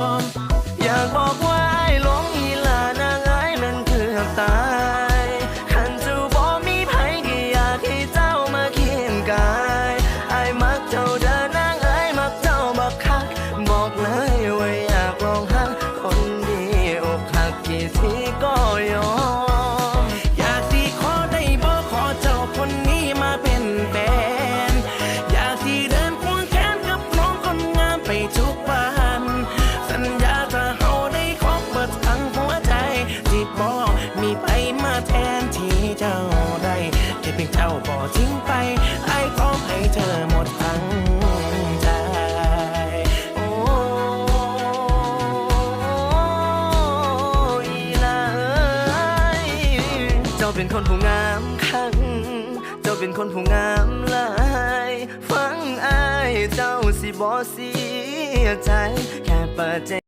อ ไปมาแทนที่เจ้าได้แค่เพียงเจ้าบ่ทิ้งไป ไอ้ขอให้เธอหมดทั้งใจโอ้ยลาเอ้ยเจ้าเป็นคนผู้งามคักเจ้าเป็นคนผู้งามหลายฟังอายเจ้าสิบ่เสียใจแค่เปิดใจ